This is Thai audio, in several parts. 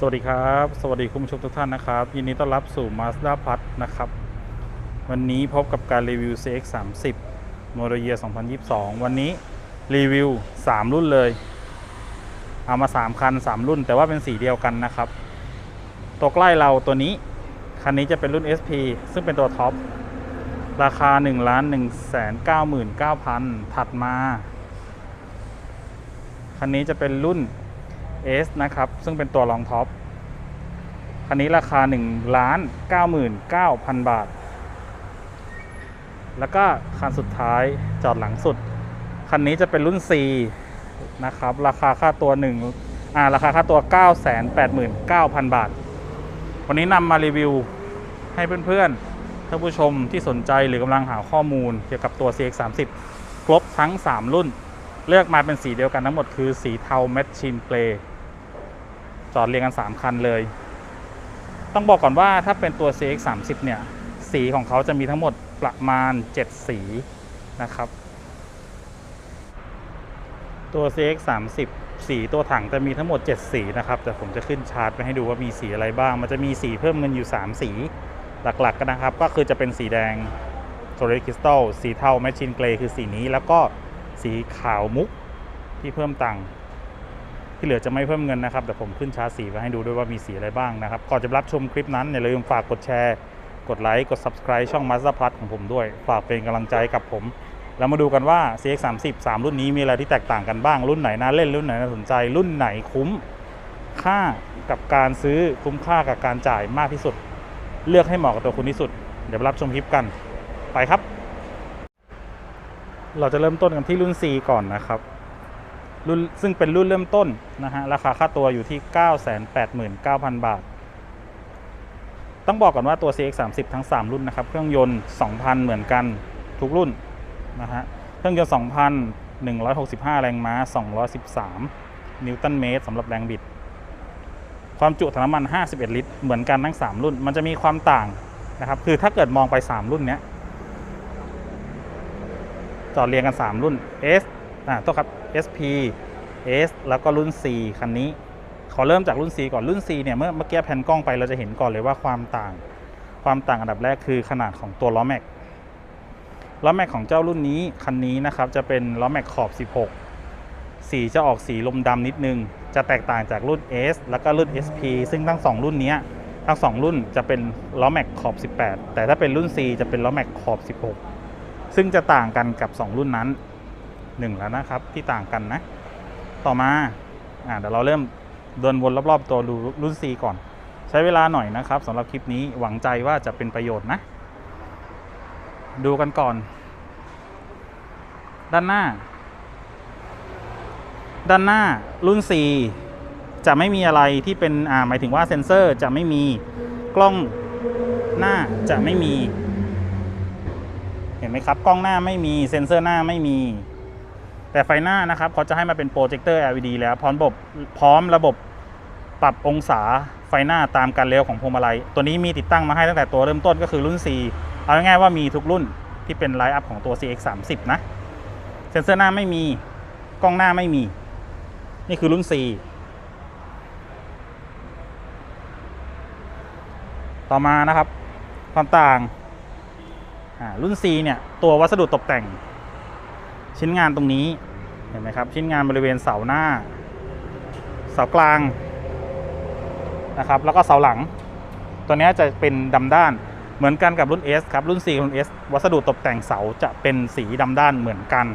สวัสดีครับ สวัสดีคุณผู้ชมทุกท่านนะครับ ยินดีต้อนรับสู่ Mazda p l u s นะครับ วันนี้พบกับการรีวิว CX 3 0 m o d e l Year 2022 วันนี้รีวิว 3 รุ่นเลย เอามา 3 คัน 3 รุ่น แต่ว่าเป็นสีเดียวกันนะครับ ตัวใกล้เราตัวนี้ คันนี้จะเป็นรุ่น SP ซึ่งเป็นตัวท็อป ราคา 1 1 9 9 9 0 0 0 ถัดมา คันนี้จะเป็นรุ่น S นะครับ ซึ่งเป็นตัวรองท็อป คันนี้ราคา1ล้าน99,000 บาท แล้วก็คันสุดท้ายจอดหลังสุด คันนี้จะเป็นรุ่น C นะครับ ราคาค่าตัว1อ่าราคาค่าตัว 989,000 บาท วันนี้นำมารีวิวให้เพื่อนๆท่านผู้ชมที่สนใจหรือกำลังหาข้อมูลเกี่ยวกับตัว CX30 ครบทั้ง 3 รุ่นเลือกมาเป็นสีเดียวกันทั้งหมดคือสีเทาแมชชีนเกรย์ จอดเรียงกัน 3 คันเลย ต้องบอกก่อนว่าถ้าเป็นตัว CX 3 0เนี่ย สีของเขาจะมีทั้งหมดประมาณ 7 สีนะครับ ตัว CX 3 0สีตัวถังจะมีทั้งหมด 7 สีนะครับ แต่ผมจะขึ้นชาร์ตไปให้ดูว่ามีสีอะไรบ้าง มันจะมีสีเพิ่มเงินอยู่ 3 สีหลักๆกันนะครับ ก็คือจะเป็นสีแดงโทร i คริสตัลสีเทาแมชชีนเกรย์คือสีนี้ แล้วก็สีขาวมุกที่เพิ่มตังค์ ที่เหลือจะไม่เพิ่มเงินนะครับแต่ผมขึ้นชาร์ตสีไว้ให้ดูด้วยว่ามีสีอะไรบ้างนะครับก่อนจะรับชมคลิปนั้นอย่าลืมฝากกดแชร์กดไลค์กด Subscribe ช่อง Mazda Plus ของผมด้วย ฝากเป็นกำลังใจกับผมแล้วมาดูกันว่า CX 3 0 3รุ่นนี้มีอะไรที่แตกต่างกันบ้าง รุ่นไหนน่าเล่นรุ่นไหนน่าสนใจ รุ่นไหนคุ้มค่ากับการซื้อคุ้มค่ากับการจ่ายมากที่สุด เลือกให้เหมาะกับตัวคุณที่สุด เดี๋ยวรับชมคลิปกันไปครับ เราจะเริ่มต้นกันที่รุ่น C ก่อนนะครับ รุ่นซึ่งเป็นรุ่นเริ่มต้นนะฮะราคาค่าตัวอยู่ที่ 989,000 บาท ต้องบอกก่อนว่าตัว CX 3 0 ทั้ง 3 รุ่นนะครับ เครื่องยนต์ 2,000 เหมือนกันทุกรุ่นนะฮะเครื่องยนต์2,000 165 แรงม้า 213 นิวตันเมตรสำหรับแรงบิด ความจุถังน้ำมัน 51 ลิตร เหมือนกันทั้ง 3 รุ่น มันจะมีความต่างนะครับ คือถ้าเกิดมองไป 3 รุ่นเนี้ยจอดเรียงกัน 3 รุ่น S อ่าโทษครับ SP S แล้วก็รุ่น C คันนี้ ขอเริ่มจากรุ่น C ก่อนรุ่น C เนี่ยเมื่อเมื่อกี้แผ่นกล้องไปเราจะเห็นก่อนเลยว่าความต่าง ความต่างอันดับแรกคือขนาดของตัวล้อแม็กล้อแม็กของเจ้ารุ่นนี้คันนี้นะครับจะเป็นล้อแม็กขอบ 16 สีจะออกสีลมดำนิดนึง จะแตกต่างจากรุ่น S แล้วก็รุ่น SP ซึ่งทั้ง 2 รุ่นนี้ทั้ง 2 รุ่นจะเป็นล้อแม็กขอบ 18 แต่ถ้าเป็นรุ่น C จะเป็นล้อแม็กขอบ 16 ซึ่งจะต่างกันกับ 2 รุ่นนั้น หนึ่งแล้วนะครับ ที่ต่างกันนะ ต่อมาอ่าเดี๋ยวเราเริ่มเดินวนรอบๆตัวดูรุ่น C ก่อน ใช้เวลาหน่อยนะครับสำหรับคลิปนี้หวังใจว่าจะเป็นประโยชน์นะ ดูกันก่อน ด้านหน้า ด้านหน้ารุ่น4จะไม่มีอะไรที่เป็นอ่าหมายถึงว่าเซ็นเซอร์จะไม่มีกล้องหน้าจะไม่มี เห็นไหมครับ กล้องหน้าไม่มีเซ็นเซอร์หน้าไม่มี แต่ไฟหน้านะครับเขาจะให้มาเป็นโปรเจคเตอร์ LED แล้วพร้อมระบบพร้อมระบบปรับองศาไฟหน้าตามการเร็วของพวงมาลัย ตัวนี้มีติดตั้งมาให้ตั้งแต่ตัวเริ่มต้นก็คือรุ่น4เอาง่ายๆว่ามีทุกรุ่นที่เป็นไลน์อัพของตัว CX 3 0นะเซ็นเซอร์หน้าไม่มีกล้องหน้าไม่มี นี่คือรุ่น4ต่อมานะครับ ความต่างรุ่น C เนี่ย ตัววัสดุตกแต่ง ชิ้นงานตรงนี้เห็นไหมครับ ชิ้นงานบริเวณเสาหน้า เสากลางนะครับ แล้วก็เสาหลัง ตัวนี้จะเป็นดำด้านเหมือนกันกับรุ่น S ครับ รุ่น C กับรุ่น S วัสดุตกแต่งเสาจะเป็นสีดำด้านเหมือนกัน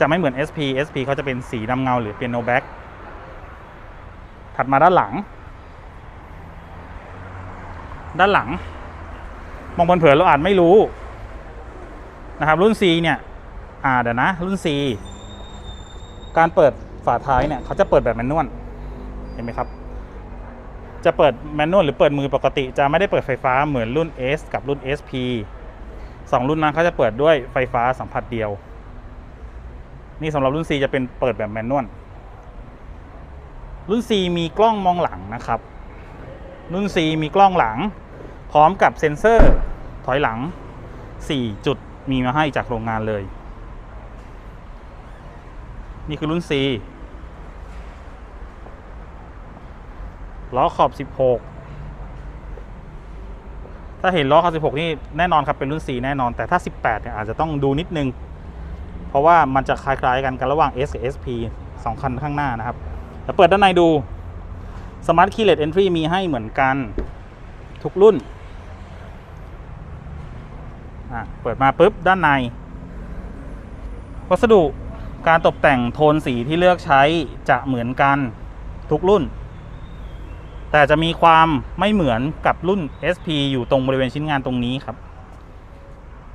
จะไม่เหมือน SP SP เขาจะเป็นสีดำเงาหรือเปียโนแบ็กถัดมาด้านหลัง ด้านหลัง มองบนเผินเราอาจไม่รู้นะครับ รุ่น C เนี่ย อ่าเดี๋ยวนะ รุ่น C การเปิดฝาท้ายเนี่ยเขาจะเปิดแบบแมนนวลเห็นไหมครับ จะเปิดแมนนวลหรือเปิดมือปกติ จะไม่ได้เปิดไฟฟ้าเหมือนรุ่น S กับรุ่น SP สองรุ่นนั้นเขาจะเปิดด้วยไฟฟ้าสัมผัสเดียว นี่สำหรับรุ่น C จะเป็นเปิดแบบแมนนวลรุ่น C มีกล้องมองหลังนะครับ รุ่น C มีกล้องหลัง พร้อมกับเซ็นเซอร์ถอยหลัง 4 จุดมีมาให้จากโรงงานเลย นี่คือรุ่น C ล้อขอบ 16 ถ้าเห็นล้อขอบ 16 นี่แน่นอนครับเป็นรุ่น4แน่นอน แต่ถ้า 18 เนี่ยอาจจะต้องดูนิดนึง เพราะว่ามันจะคล้ายๆกันกันระหว่าง S กับ SP สองคันข้างหน้านะครับแล้วเปิดด้านในดู Smart Keyless Entry มีให้เหมือนกันทุกรุ่นอะเปิดมาปุ๊บด้านใน วัสดุ การตกแต่งโทนสีที่เลือกใช้จะเหมือนกันทุกรุ่น แต่จะมีความไม่เหมือนกับรุ่น SP อยู่ตรงบริเวณชิ้นงานตรงนี้ครับ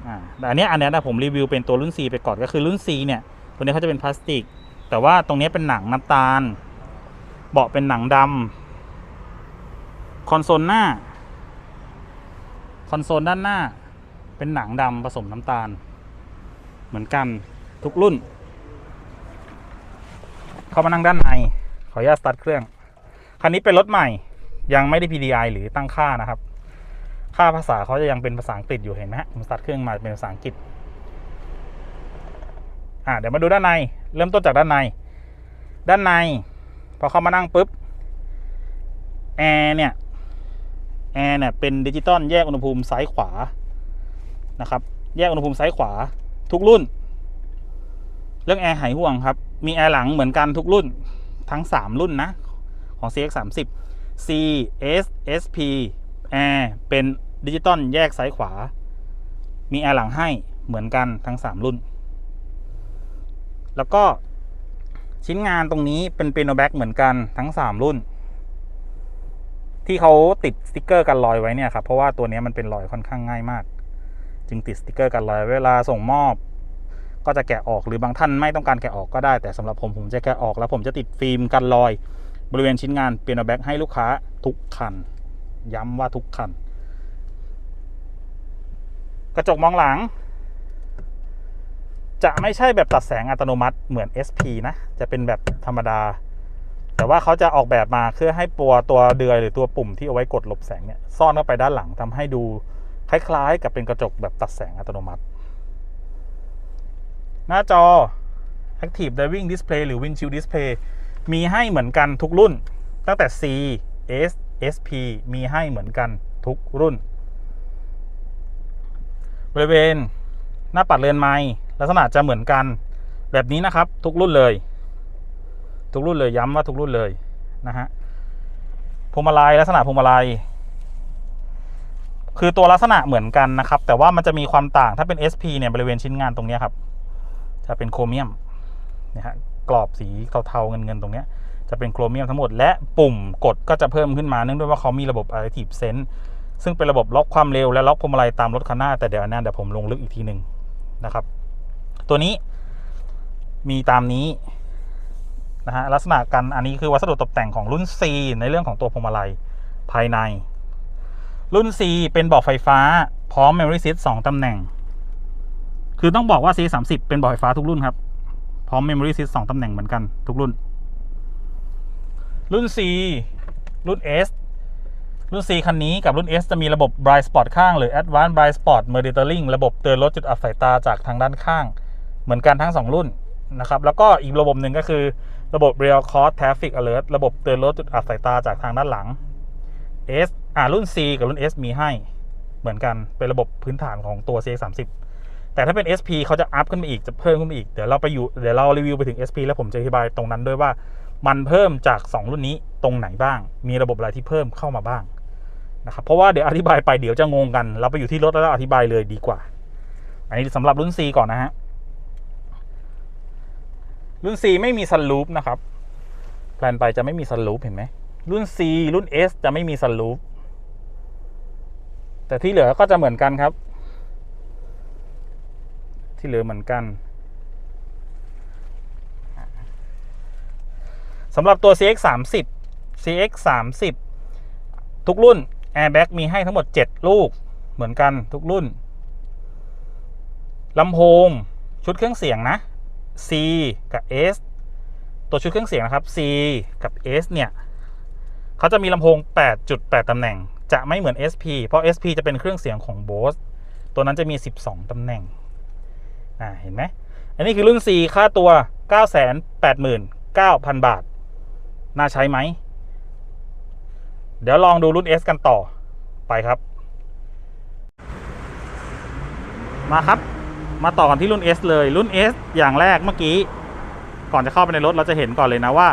อ่าแต่อันนี้อันเนี้ยนะผมรีวิวเป็นตัวรุ่น C ไปก่อนก็คือรุ่น C เนี่ยตัวนี้เขาจะเป็นพลาสติก แต่ว่าตรงนี้เป็นหนังน้ำตาล เบาะเป็นหนังดำคอนโซลหน้าคอนโซลด้านหน้าเป็นหนังดำผสมน้ำตาล เหมือนกันทุกรุ่น เข้ามานั่งด้านใน ขออนุญาตสตาร์ทเครื่อง คันนี้เป็นรถใหม่ ยังไม่ได้ PDI หรือตั้งค่านะครับ ค่าภาษาเขาจะยังเป็นภาษาอังกฤษอยู่เห็นไหมผมสตาร์ทเครื่องมาเป็นภาษาอังกฤษ อ่าเดี๋ยวมาดูด้านใน เริ่มต้นจากด้านใน ด้านใน พอเข้ามานั่งปุ๊บ แอร์เนี่ย แอร์เนี่ยเป็นดิจิตอลแยกอุณหภูมิซ้ายขวา นะครับ แยกอุณหภูมิซ้ายขวาทุกรุ่น รื่องแอร์หายห่วงครับ มีแอร์หลังเหมือนกันทุกรุ่นทั้ง 3 รุ่นนะ ของ CX 3 0 C S S P แอร์เป็นดิจิตอลแยกซ้ายขวา มีแอร์หลังให้เหมือนกันทั้ง 3 รุ่น แล้วก็ชิ้นงานตรงนี้เป็นเปียโนแบ็กเหมือนกันทั้ง 3 รุ่น ที่เขาติดสติกเกอร์กันรอยไว้เนี่ยครับ เพราะว่าตัวนี้มันเป็นรอยค่อนข้างง่ายมาก จึงติดสติกเกอร์กันรอยเวลาส่งมอบ ก็จะแกะออกหรือบางท่านไม่ต้องการแกะออกก็ได้ แต่สำหรับผมผมจะแกะออกแล้วผมจะติดฟิล์มกันรอย บริเวณชิ้นงานเปียโนแบ็กให้ลูกค้าทุกคัน ย้ำว่าทุกคัน กระจกมองหลัง จะไม่ใช่แบบตัดแสงอัตโนมัติเหมือน SP นะ จะเป็นแบบธรรมดา แต่ว่าเขาจะออกแบบมาเพื่อให้ตัวตัวเดือยหรือตัวปุ่มที่เอาไว้กดหลบแสงเนี่ยซ่อนเข้าไปด้านหลังทำให้ดูคล้ายๆ กับเป็นกระจกแบบตัดแสงอัตโนมัติ หน้าจอ Active Driving Display หรือ Windshield Display มีให้เหมือนกันทุกรุ่น ตั้งแต่ C S SP มีให้เหมือนกันทุกรุ่น บริเวณหน้าปัดเรนไม้ลักษณะจะเหมือนกันแบบนี้นะครับ ทุกรุ่นเลย ทุกรุ่นเลยย้ำว่าทุกรุ่นเลยนะฮะพวงมาลัยลักษณะพวงมาลัยคือตัวลักษณะเหมือนกันนะครับ แต่ว่ามันจะมีความต่างถ้าเป็น SP เนี่ยบริเวณชิ้นงานตรงนี้ครับ จะเป็นโครเมียมนะฮะกรอบสีเทาๆเงินๆตรงเนี้ยจะเป็นโครเมียมทั้งหมดและปุ่มกดก็จะเพิ่มขึ้นมาเนื่องด้วยว่าเขามีระบบ Adaptive Sense ซึ่งเป็นระบบล็อกความเร็วและล็อกพวงมาลัยตามรถคันหน้าแต่เดี๋ยวนั้นเดี๋ยวผมลงลึกอีกทีหนึ่งนะครับ ตัวนี้มีตามนี้นะฮะลักษณะกันอันนี้คือวัสดุตกแต่งของรุ่น C ในเรื่องของตัวพวงมาลัยภายใน รุ่น C เป็นบาะไฟฟ้า พร้อม Memory Seat 2ตำแหน่ง คือต้องบอกว่า C 3 0 เป็นเบาะไฟฟ้าทุกรุ่นครับ พร้อม Memory Seat 2ตำแหน่งเหมือนกันทุกรุ่น รุ่น C รุ่น S รุ่น C คันนี้กับรุ่น S จะมีระบบ Blind Spot ข้างหรือ Advanced Blind Spot Monitoring ระบบเตือนรถจุดอับสายตาจากทางด้านข้าง เหมือนกันทั้ง 2 รุ่นนะครับ แล้วก็อีกระบบหนึ่งก็คือระบบ Real Cross Traffic Alert ระบบเตือนรถจุดอับสายตาจากทางด้านหลัง S อ่ารุ่น C กับรุ่น S มีให้เหมือนกันเป็นระบบพื้นฐานของตัว C 30 แต่ถ้าเป็น SP เขาจะอัพขึ้นมาอีกจะเพิ่มขึ้นมาอีก เดี๋ยวเราไปอยู่เดี๋ยวเรารีวิวไปถึง SP แล้วผมจะอธิบายตรงนั้นด้วยว่า มันเพิ่มจาก 2 รุ่นนี้ตรงไหนบ้าง มีระบบอะไรที่เพิ่มเข้ามาบ้างนะครับเพราะว่าเดี๋ยวอธิบายไปเดี๋ยวจะงงกัน เราไปอยู่ที่รถแล้วอธิบายเลยดีกว่า อันนี้สำหรับรุ่น C ก่อนนะฮะรุ่น C ไม่มีซันลูปนะครับแพลนไปจะไม่มีซันลูปเห็นไหมรุ่น C รุ่น S จะไม่มีซันลูปแต่ที่เหลือก็จะเหมือนกันครับ ที่เหลือเหมือนกันสำหรับตัว CX 30 CX 30ทุกรุ่น Airbag มีให้ทั้งหมด 7 ลูกเหมือนกันทุกรุ่นลำโพงชุดเครื่องเสียงนะ C กับ S ตัวชุดเครื่องเสียงนะครับ C กับ S เนี่ยเขาจะมีลำโพง 8.8 ตำแหน่ง จะไม่เหมือน SP เพราะ SP จะเป็นเครื่องเสียงของ Bose ตัวนั้นจะมี 12 ตำแหน่ง อ่าเห็นไหมอันนี้คือรุ่น C ค่าตัว 989,000 บาท น่าใช้ไหม เดี๋ยวลองดูรุ่น S กันต่อไปครับ มาครับ มาต่อกันที่รุ่น S เลยรุ่น S อย่างแรกเมื่อกี้ ก่อนจะเข้าไปในรถเราจะเห็นก่อนเลยนะว่า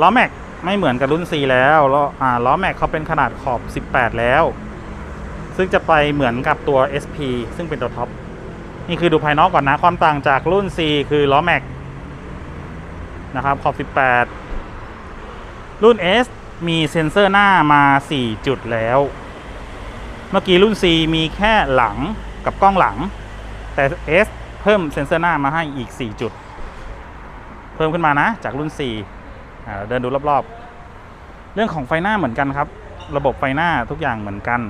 ล้อแม็กไม่เหมือนกับรุ่น C แล้วล้วอ่าล้อแม็กเขาเป็นขนาดขอบ 18 แล้ว ซึ่งจะไปเหมือนกับตัว SP ซึ่งเป็นตัวท็อป นี่คือดูภายนอกก่อนนะ ความต่างจากรุ่น C คือล้อแม็กนะครับขอบ 18 รุ่น S มีเซ็นเซอร์หน้ามา 4 จุดแล้ว เมื่อกี้รุ่น C มีแค่หลังกับกล้องหลัง แต่ S เพิ่มเซ็นเซอร์หน้ามาให้อีก 4 จุด เพิ่มขึ้นมานะจากรุ่น 4 อ่าเดินดูรอบๆ เรื่องของไฟหน้าเหมือนกันครับ ระบบไฟหน้าทุกอย่างเหมือนกัน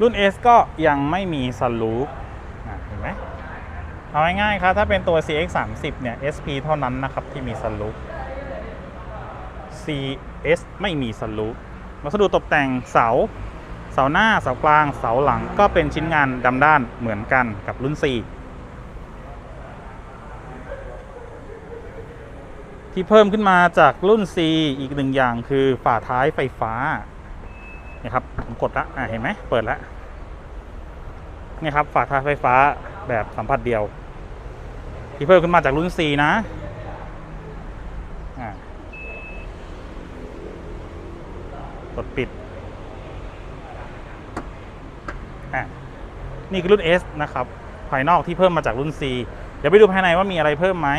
รุ่น S ก็ยังไม่มีซันรูฟเห็นไหมเอาง่ายๆครับ ถ้าเป็นตัว CX 3 0เนี่ย SP เท่านั้นนะครับ ที่มีซันรูฟ CS ไม่มีซันรูฟวัสดุตกแต่งเสา เสาหน้าเสากลางเสาหลังก็เป็นชิ้นงานดำด้านเหมือนกันกับรุ่น 4 ที่เพิ่มขึ้นมาจากรุ่น C อีกหนึ่งอย่างคือฝาท้ายไฟฟ้า นี่ครับผมกดละอะเห็นไหมเปิดแล้วนี่ครับฝาท้ายไฟฟ้าแบบสัมผัสเดียว ที่เพิ่มขึ้นมาจากรุ่น C นะอะกดปิดนี่คือรุ่น S นะครับ ภายนอกที่เพิ่มมาจากรุ่น C เดี๋ยวไปดูภายในว่ามีอะไรเพิ่มไหม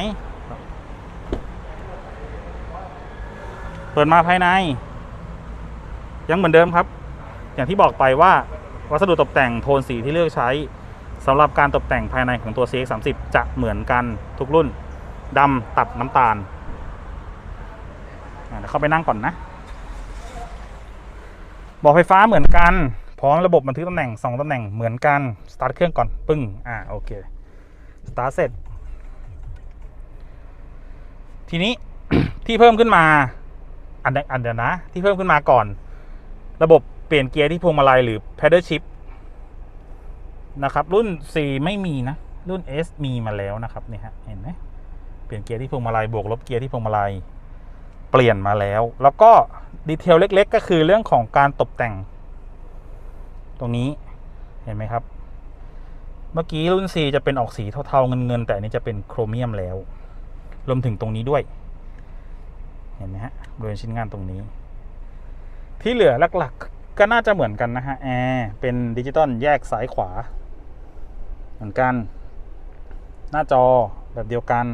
เปิดมาภายใน ยังเหมือนเดิมครับ อย่างที่บอกไปว่าวัสดุตกแต่งโทนสีที่เลือกใช้สำหรับการตกแต่งภายในของตัว CX 3 0 จะเหมือนกันทุกรุ่นดำตัดน้ำตาลเดี๋ยวเข้าไปนั่งก่อนนะบอกไฟฟ้าเหมือนกัน พร้อมระบบบันทึกตำแหน่ง 2ตำแหน่งเหมือนกัน สตาร์ทเครื่องก่อน ปึ้ง อ่า โอเค สตาร์ทเสร็จ ทีนี้ที่เพิ่มขึ้นมา อันเดอันเดียวนะ ที่เพิ่มขึ้นมาก่อน ระบบเปลี่ยนเกียร์ที่พวงมาลัยหรือ pedal shift นะครับ รุ่น C ไม่มีนะ รุ่น S มีมาแล้วนะครับนี่ฮะเห็นไหมเปลี่ยนเกียร์ที่พวงมาลัยบวกลบเกียร์ที่พวงมาลัยเปลี่ยนมาแล้ว แล้วก็ดีเทลเล็ก ๆ ก็คือเรื่องของการตกแต่ง ตรงนี้เห็นไหมครับ เมื่อกี้รุ่น C จะเป็นออกสีเทาๆเงินๆแต่อันนี้จะเป็นโครเมียมแล้วรวมถึงตรงนี้ด้วย เห็นไหมฮะบริเวณชิ้นงานตรงนี้ ที่เหลือหลักๆก็น่าจะเหมือนกันนะฮะแอร์เป็นดิจิตอลแยกซ้ายขวา เหมือนกัน หน้าจอแบบเดียวกัน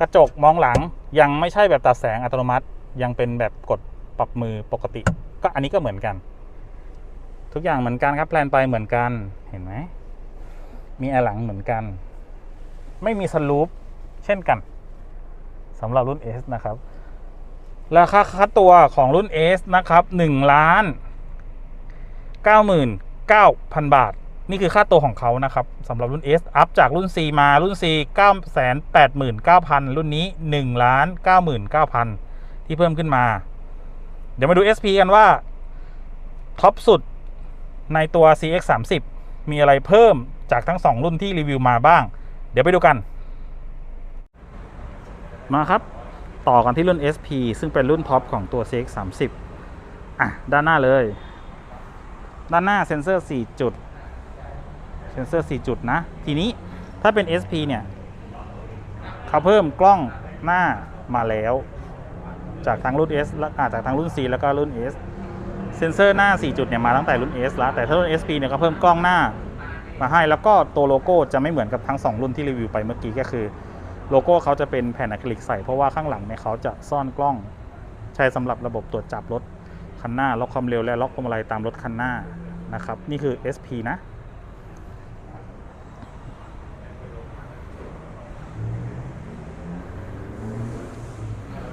กระจกมองหลังยังไม่ใช่แบบตัดแสงอัตโนมัติ ยังเป็นแบบกดปรับมือปกติ ก็อันนี้ก็เหมือนกัน ทุกอย่างเหมือนกันครับแพลนไปเหมือนกันเห็นไหมมีแอร์หลังเหมือนกัน ไม่มีสลูปเช่นกันสำหรับรุ่น S นะครับ ราคาค่าตัวของรุ่น S นะครับ1ล้าน99,000 บาท นี่คือค่าตัวของเขานะครับสำหรับรุ่น S อัพจากรุ่น C มารุ่น C 989,000 รุ่นนี้1ล้าน99,000 ที่เพิ่มขึ้นมา เดี๋ยวมาดู SP กันว่า ท็อปสุดในตัว CX 30มีอะไรเพิ่มจากทั้ง 2 รุ่นที่รีวิวมาบ้าง เดี๋ยวไปดูกัน มาครับ ต่อกันที่รุ่น SP ซึ่งเป็นรุ่นท็อปของตัว CX 30อะ ด้านหน้าเลย ด้านหน้าเซ็นเซอร์ 4 จุด เซ็นเซอร์ 4 จุดนะ ทีนี้ถ้าเป็น SP เนี่ย เขาเพิ่มกล้องหน้ามาแล้ว จากทางรุ่น S และอ่าจากทางรุ่น C แล้วก็รุ่น S เซ็นเซอร์หน้า 4 จุดเนี่ยมาตั้งแต่รุ่น S แล้ว แต่ถ้ารุ่น SP เนี่ยก็เพิ่มกล้องหน้ามาให้ แล้วก็ตัวโลโก้จะไม่เหมือนกับทั้ง 2 รุ่นที่รีวิวไปเมื่อกี้ก็คือ โลโก้เขาจะเป็นแผ่นอะคริลิกใสเพราะว่าข้างหลังเนี่ยเขาจะซ่อนกล้อง ใช้สำหรับระบบตรวจจับรถคันหน้าล็อกความเร็วและล็อกพวงมาลัยตามรถคันหน้านะครับ นี่คือ SP นะ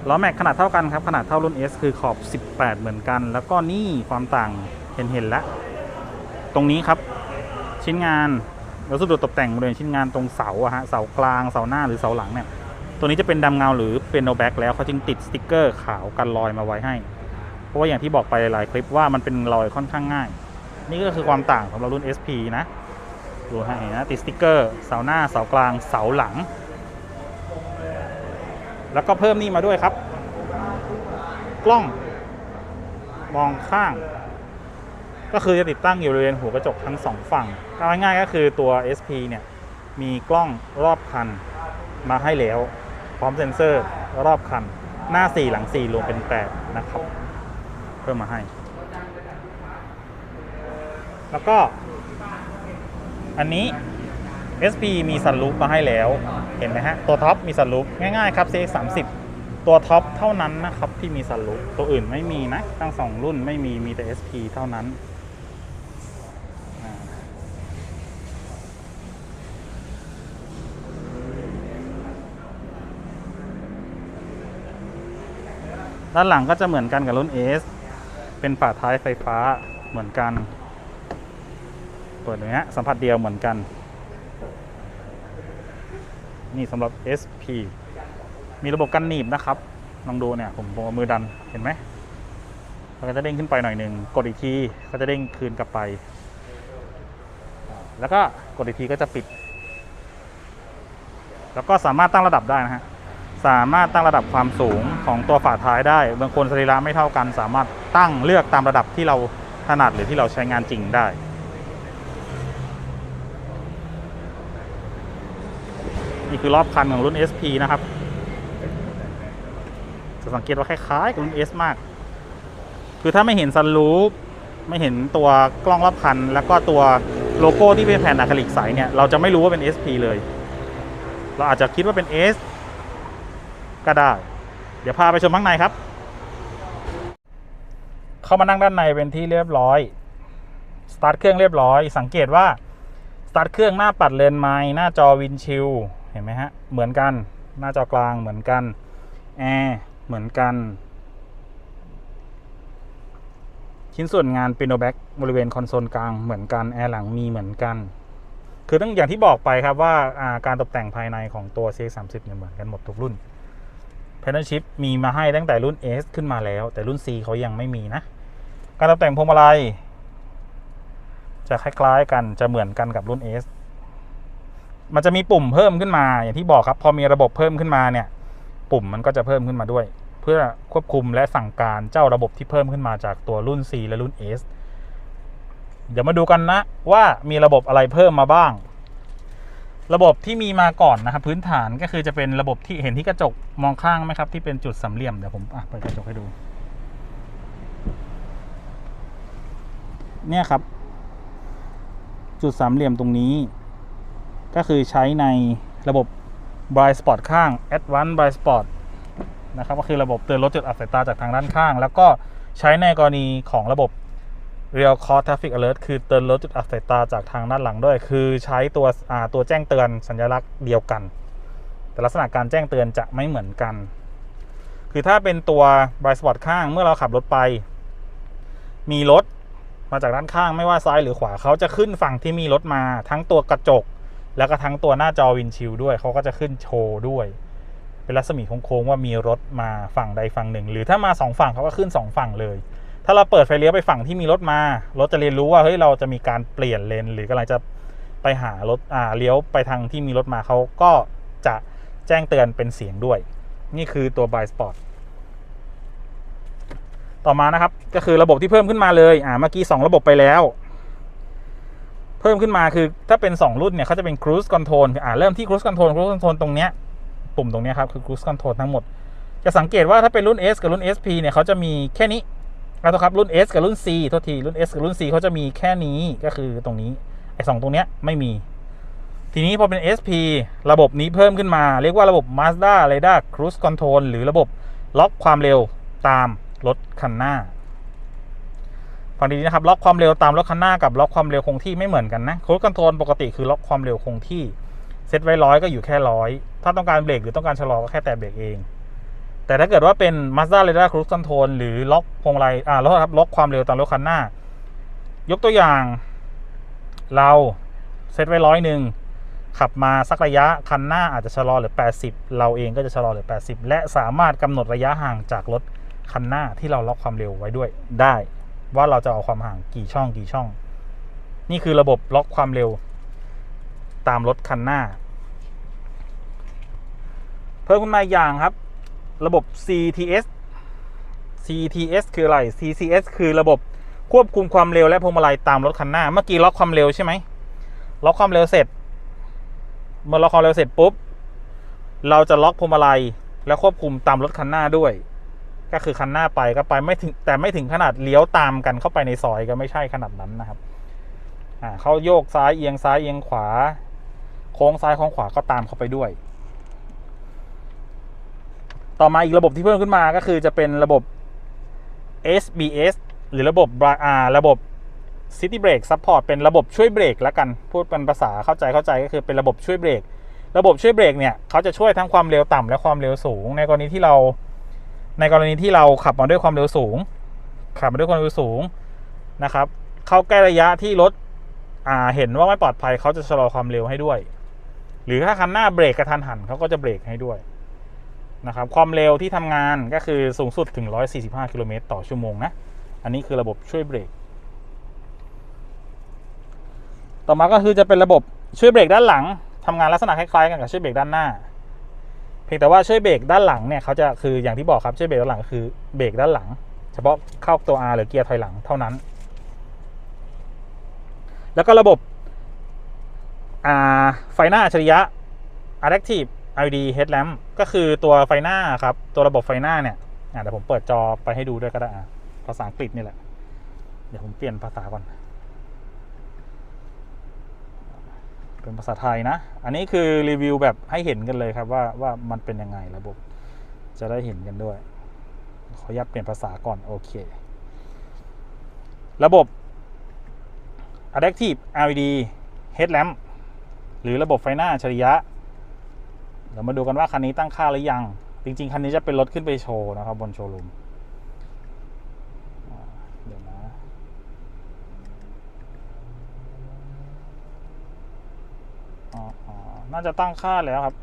ล้อแม็กขนาดเท่ากันครับขนาดเท่ารุ่น S คือขอบ 18 เหมือนกัน แล้วก็นี่ความต่างเห็นเห็นแล้ว ตรงนี้ครับ ชิ้นงาน วัสดุตกแต่งบริเวณชิ้นงานตรงเสาอะฮะเสากลางเสาหน้าหรือเสาหลังเนี่ยตัวนี้จะเป็นดำเงาหรือเป็นโนแบ็กแล้วเขาจึงติดสติกเกอร์ขาวกันรอยมาไว้ให้ เพราะว่าอย่างที่บอกไปหลายคลิปว่ามันเป็นรอยค่อนข้างง่าย นี่ก็คือความต่างของเรารุ่น SP นะดูให้นะติดสติกเกอร์เสาหน้าเสากลางเสาหลัง แล้วก็เพิ่มนี่มาด้วยครับ กล้องมองข้าง ก็คือจะติดตั้งอยู่บริเวณหัวกระจกทั้งสองฝั่งเอาง่ายๆก็คือตัว SP เนี่ยมีกล้องรอบคันมาให้แล้ว พร้อมเซ็นเซอร์รอบคัน หน้า 4 หลัง 4 รวมเป็น 8 นะครับ เพิ่มมาให้ แล้วก็ อันนี้ SP มีซันรูฟมาให้แล้ว เห็นไหมฮะ ตัวท็อปมีซันรูฟง่ายๆครับ CX30 ตัวท็อปเท่านั้นนะครับ ที่มีซันรูฟตัวอื่นไม่มีนะ ทั้งสองรุ่นไม่มีมีแต่ SP เท่านั้น ด้านหลังก็จะเหมือนกันกับรุ่น S เป็นฝาท้ายไฟฟ้าเหมือนกัน เปิดอย่างเงี้ยสัมผัสเดียวเหมือนกัน นี่สำหรับ SP มีระบบกันหนีบนะครับ ลองดูเนี่ย ผมผมเอามือดันเห็นไหมมันก็จะเด้งขึ้นไปหน่อยหนึ่งกดอีกทีก็จะเด้งคืนกลับไป แล้วก็กดอีกทีก็จะปิด แล้วก็สามารถตั้งระดับได้นะฮะ สามารถตั้งระดับความสูงของตัวฝาท้ายได้ บางคนสรีระไม่เท่ากัน สามารถตั้งเลือกตามระดับที่เราถนัดหรือที่เราใช้งานจริงได้ นี่คือรอบคันของรุ่น SP นะครับ จะสังเกตว่าคล้ายๆกับรุ่น S มาก คือถ้าไม่เห็นซันรูฟไม่เห็นตัวกล้องรอบคัน แล้วก็ตัวโลโก้ที่เป็นแผ่นอะคริลิกใสเนี่ย เราจะไม่รู้ว่าเป็น SP เลย เราอาจจะคิดว่าเป็น S ก็ได้ เดี๋ยวพาไปชมข้างในครับ เข้ามานั่งด้านในเป็นที่เรียบร้อย สตาร์ทเครื่องเรียบร้อย สังเกตว่า สตาร์ทเครื่องหน้าปัดเลนไม้หน้าจอวินชิลเห็นไหมฮะ เหมือนกัน หน้าจอกลางเหมือนกัน แอร์เหมือนกัน ชิ้นส่วนงานปิโนแบ็กบริเวณคอนโซลกลางเหมือนกัน แอร์หลังมีเหมือนกันคือต้องอย่างที่บอกไปครับว่าอ่าการตกแต่งภายในของตัว CX30 เนี่ยเหมือนกันหมดทุกรุ่น p a n e l Chip มีมาให้ตั้งแต่รุ่น S ขึ้นมาแล้ว แต่รุ่น C เขายังไม่มีนะ การตกแต่งพวงมาลัย จะคล้ายๆกันจะเหมือนกันกับรุ่น S มันจะมีปุ่มเพิ่มขึ้นมา อย่างที่บอกครับ พอมีระบบเพิ่มขึ้นมาเนี่ย ปุ่มมันก็จะเพิ่มขึ้นมาด้วย เพื่อควบคุมและสั่งการเจ้าระบบที่เพิ่มขึ้นมาจากตัวรุ่น C และรุ่น S เดี๋ยวมาดูกันนะว่ามีระบบอะไรเพิ่มมาบ้าง ระบบที่มีมาก่อนนะครับพื้นฐานก็คือจะเป็นระบบที่เห็นที่กระจกมองข้างไหมครับ ที่เป็นจุดสามเหลี่ยมเดี๋ยวผมอะเปิดกระจกให้ดู เนี่ยครับ จุดสามเหลี่ยมตรงนี้ ก็คือใช้ในระบบ Blind Spot ข้าง Advanced Blind Spot นะครับก็คือระบบเตือนรถจุดอับสายตาจากทางด้านข้าง แล้วก็ใช้ในกรณีของระบบ Real Cause Traffic Alert คือเตือนรถจุดอับสายตาจากทางด้านหลังด้วย คือใช้ตัวตัวแจ้งเตือนสัญลักษณ์เดียวกัน แต่ลักษณะการแจ้งเตือนจะไม่เหมือนกัน คือถ้าเป็นตัว Blind Spot ข้างเมื่อเราขับรถไป มีรถมาจากด้านข้างไม่ว่าซ้ายหรือขวาเขาจะขึ้นฝั่งที่มีรถมาทั้งตัวกระจก แล้วก็ทั้งตัวหน้าจอวินชิลด้วยเขาก็จะขึ้นโชว์ด้วย เป็นรัศมีโค้งๆว่ามีรถมาฝั่งใดฝั่งหนึ่ง หรือถ้ามาสองฝั่งเขาก็ขึ้นสองฝั่งเลย ถ้าเราเปิดไฟเลี้ยวไปฝั่งที่มีรถมารถจะเรียนรู้ว่าเฮ้ยเราจะมีการเปลี่ยนเลนหรือกำลังจะไปหารถอ่าเลี้ยวไปทางที่มีรถมาเขาก็จะแจ้งเตือนเป็นเสียงด้วย นี่คือตัว b y Spot ต่อมานะครับก็คือระบบที่เพิ่มขึ้นมาเลยอ่าเมื่อกี้สองระบบไปแล้ว เพิ่มขึ้นมาคือถ้าเป็น 2 รุ่นเนี่ยเขาจะเป็น cruise control อ่าเริ่มที่ cruise control cruise control ตรงเนี้ยปุ่มตรงเนี้ยครับคือ cruise control ทั้งหมด จะสังเกตว่าถ้าเป็นรุ่น S กับรุ่น SP เนี่ยเขาจะมีแค่นี้ นะครับรุ่น S กับรุ่น C โทษทีรุ่น S กับรุ่น C เขาจะมีแค่นี้ก็คือตรงนี้ไอ้สองตรงเนี้ยไม่มี ทีนี้พอเป็น SP ระบบนี้เพิ่มขึ้นมา เรียกว่าระบบ Mazda Radar Cruise Control หรือระบบล็อกความเร็วตามรถคันหน้าฟังดีๆนะครับล็อกความเร็วตามรถคันหน้ากับล็อกความเร็วคงที่ไม่เหมือนกันนะโค้ดคอนโทรลปกติคือล็อกความเร็วคงที่เซตไว้ร้อยก็อยู่แค่ร้อยถ้าต้องการเบรกหรือต้องการชะลอก็แค่แต่เบรกเอง แต่ถ้าเกิดว่าเป็น Mazda Radar Cruise Control หรือล็อกพวงมาลัยอ่าแล้วครับล็อกความเร็วตามรถคันหน้า ยกตัวอย่าง เราเซตไว้ร้อยหนึ่งขับมาสักระยะคันหน้าอาจจะชะลอเหรือ 80 เราเองก็จะชะลอเหรือ 80 และสามารถกำหนดระยะห่างจากรถคันหน้าที่เราล็อกความเร็วไว้ด้วยได้ ว่าเราจะเอาความห่างกี่ช่องกี่ช่อง นี่คือระบบล็อกความเร็ว ตามรถคันหน้า เพิ่มขึ้นมาอย่างครับ ระบบ CTS CTS คืออะไร CCS คือระบบควบคุมความเร็วและพวงมาลัยตามรถคันหน้า เมื่อกี้ล็อกความเร็วใช่ไหมล็อกความเร็วเสร็จ เมื่อล็อกความเร็วเสร็จปุ๊บ เราจะล็อกพวงมาลัยและควบคุมตามรถคันหน้าด้วย ก็คือคันหน้าไปก็ไปไม่ถึงแต่ไม่ถึงขนาดเลี้ยวตามกันเข้าไปในซอยก็ไม่ใช่ขนาดนั้นนะครับ อ่าเขาโยกซ้ายเอียงซ้ายเอียงขวา โค้งซ้ายโค้งขวาก็ตามเข้าไปด้วย ต่อมาอีกระบบที่เพิ่มขึ้นมาก็คือจะเป็นระบบ SBS หรือระบบอ่าระบบ City Brake Support เป็นระบบช่วยเบรกแล้วกันพูดเป็นภาษาเข้าใจเข้าใจก็คือเป็นระบบช่วยเบรกระบบช่วยเบรกเนี่ยเขาจะช่วยทั้งความเร็วต่ำและความเร็วสูง ในกรณีที่เรา ในกรณีที่เราขับมาด้วยความเร็วสูง ขับมาด้วยความเร็วสูงนะครับเขาใกล้ระยะที่รถเห็นว่าไม่ปลอดภัยเขาจะชะลอความเร็วให้ด้วย หรือถ้าคันหน้าเบรกกระทันหันเขาก็จะเบรกให้ด้วย นะครับความเร็วที่ทำงานก็คือสูงสุดถึง 145 กิโลเมตรต่อชั่วโมงนะ อันนี้คือระบบช่วยเบรก ต่อมาก็คือจะเป็นระบบช่วยเบรกด้านหลังทำงานลักษณะคล้ายๆกันกับช่วยเบรกด้านหน้า เพียงแต่ว่าช่วยเบรกด้านหลังเนี่ยเขาจะคืออย่างที่บอกครับช่วยเบรกด้านหลังคือเบรกด้านหลัง เฉพาะเข้าตัว R หรือเกียร์ถอยหลังเท่านั้น แล้วก็ระบบไฟหน้าอัจฉริยะ Adaptive LED Headlamp ก็คือตัวไฟหน้าครับ ตัวระบบไฟหน้าเนี่ยอะเดี๋ยวผมเปิดจอไปให้ดูด้วยก็ได้ภาษาอังกฤษนี่แหละ เดี๋ยวผมเปลี่ยนภาษาก่อน เป็นภาษาไทยนะ อันนี้คือรีวิวแบบให้เห็นกันเลยครับว่าว่ามันเป็นยังไงระบบ จะได้เห็นกันด้วย ขออนุญาตเปลี่ยนภาษาก่อน โอเค ระบบ Adaptive LED Headlamp หรือระบบไฟหน้าฉริยะ เรามาดูกันว่าคันนี้ตั้งค่าหรือยัง จริง ๆ คันนี้จะเป็นรถขึ้นไปโชว์นะครับ บนโชว์รูมเดี๋ยวนะอ๋อน่าจะตั้งค่าแล้วครับ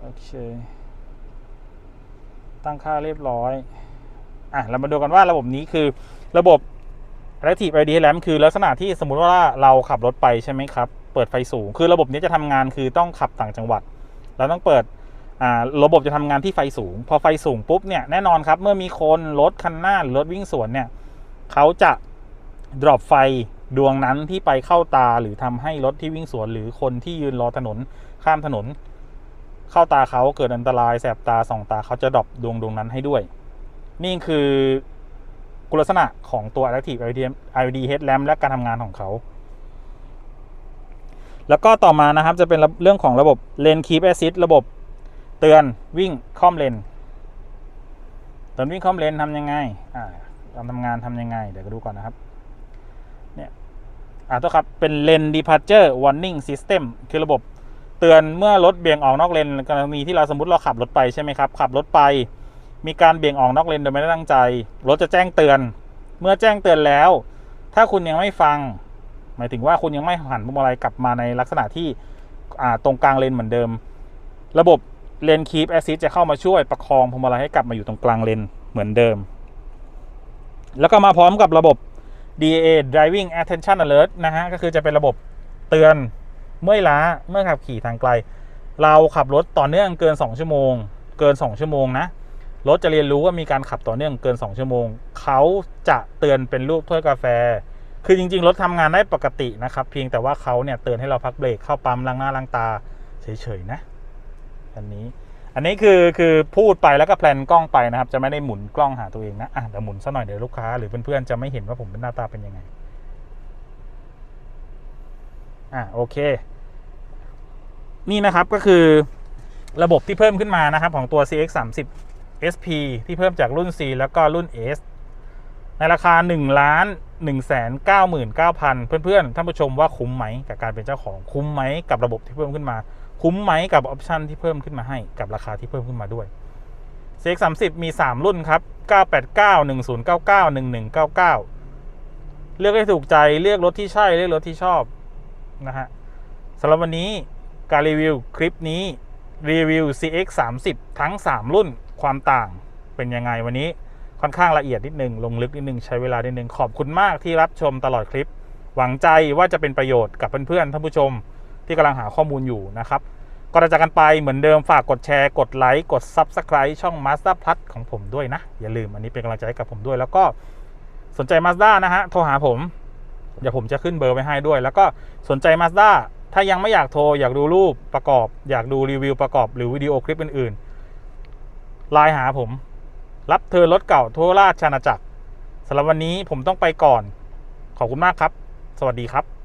โอเค ตั้งค่าเรียบร้อย อะ เรามาดูกันว่าระบบนี้คือระบบ Active ID Lamp คือลักษณะที่สมมุติว่าเราขับรถไปใช่ไหมครับ เปิดไฟสูง คือระบบนี้จะทำงานคือต้องขับต่างจังหวัด เราต้องเปิดอ่าระบบจะทำงานที่ไฟสูง พอไฟสูงปุ๊บเนี่ยแน่นอนครับ เมื่อมีคนรถคันหน้าหรือรถวิ่งสวนเนี่ยเขาจะ drop ไฟดวงนั้นที่ไปเข้าตาหรือทำให้รถที่วิ่งสวน หรือคนที่ยืนรอถนนข้ามถนน เข้าตาเขาเกิดอันตรายแสบตาส่องตาเขาจะดรอปดวงดวงนั้นให้ด้วย นี่คือคุณลักษณะของตัว Adaptive LED LED Headlamp และการทำงานของเขา แล้วก็ต่อมานะครับจะเป็นเรื่องของระบบ Lane Keep Assist ระบบเตือนวิ่งค่อมเลนเตือนวิ่งค่อมเลนทำยังไงอ่าการทำงานทำยังไง เดี๋ยวก็ดูก่อนนะครับเนี่ยอ่าตัวครับเป็น Lane Departure Warning System คือระบบเตือนเมื่อรถเบี่ยงออกนอกเลนกรณีที่เราสมมติเราขับรถไปใช่ไหมครับขับรถไป มีการเบี่ยงออกนอกเลนโดยไม่ได้ตั้งใจ รถจะแจ้งเตือน เมื่อแจ้งเตือนแล้ว ถ้าคุณยังไม่ฟัง หมายถึงว่าคุณยังไม่หันพวงมาลัยกลับมาในลักษณะที่ตรงกลางเลนเหมือนเดิม ระบบเลนคีปแอซิสจะเข้ามาช่วยประคองพวงมาลัยให้กลับมาอยู่ตรงกลางเลนเหมือนเดิม แล้วก็มาพร้อมกับระบบ DAA Driving Attention Alert นะฮะ ก็คือจะเป็นระบบเตือนเมื่อยล้าเมื่อขับขี่ทางไกล เราขับรถต่อเนื่องเกิน 2 ชั่วโมง เกิน 2 ชั่วโมงนะ รถจะเรียนรู้ว่ามีการขับต่อเนื่องเกิน 2 ชั่วโมง เขาจะเตือนเป็นรูปถ้วยกาแฟ คือจริงๆ รถทำงานได้ปกตินะครับ เพียงแต่ว่าเขาเนี่ยเตือนให้เราพักเบรกเข้าปั๊มล้างหน้าล้างตาเฉยๆนะอันนี้ อันนี้คือคือพูดไปแล้วก็แพลนกล้องไปนะครับ จะไม่ได้หมุนกล้องหาตัวเองนะอะเดี๋ยวหมุนซะหน่อยเดี๋ยวลูกค้าหรือเพื่อนๆจะไม่เห็นว่าผมเป็นหน้าตาเป็นยังไงอะโอเค นี่นะครับก็คือระบบที่เพิ่มขึ้นมานะครับของตัว CX 3 0 SP ที่เพิ่มจากรุ่น C แล้วก็รุ่น S ในราคา1ล้าน1 9 9 0 0 0 เพื่อนๆ ท่านผู้ชมว่าคุ้มไหมกับการเป็นเจ้าของคุ้มไหมกับระบบที่เพิ่มขึ้นมา คุ้มไหมกับออปชันที่เพิ่มขึ้นมาให้กับราคาที่เพิ่มขึ้นมาด้วย CX 3 0 มี 3 รุ่นครับ 989 1099 1199 เลือกให้ถูกใจเลือกรถที่ใช่เลือกรถที่ชอบนะฮะสำหรับวันนี้การรีวิวคลิปนี้รีวิว CX 3 0 ทั้ง 3 รุ่นความต่างเป็นยังไงวันนี้ ค่อนข้างละเอียดนิดนึงลงลึกนิดนึงใช้เวลานิดนึงขอบคุณมากที่รับชมตลอดคลิป หวังใจว่าจะเป็นประโยชน์กับเพื่อนๆท่านผู้ชมที่กำลังหาข้อมูลอยู่นะครับก่อนจะจากกันไปเหมือนเดิมฝากกดแชร์ กดไลค์กด Subscribe ช่อง Master Plus ของผมด้วยนะ อย่าลืมอันนี้เป็นกำลังใจกับผมด้วย แล้วก็สนใจ Mazda นะฮะ โทรหาผม เดี๋ยวผมจะขึ้นเบอร์ไว้ให้ด้วย แล้วก็สนใจ Mazda ถ้ายังไม่อยากโทร อยากดูรูปประกอบ อยากดูรีวิวประกอบหรือวิดีโอคลิปอื่นๆไลน์หาผม รับเธอรถเก่าทั่วราชอาณาจักรสำหรับวันนี้ผมต้องไปก่อน ขอบคุณมากครับ สวัสดีครับ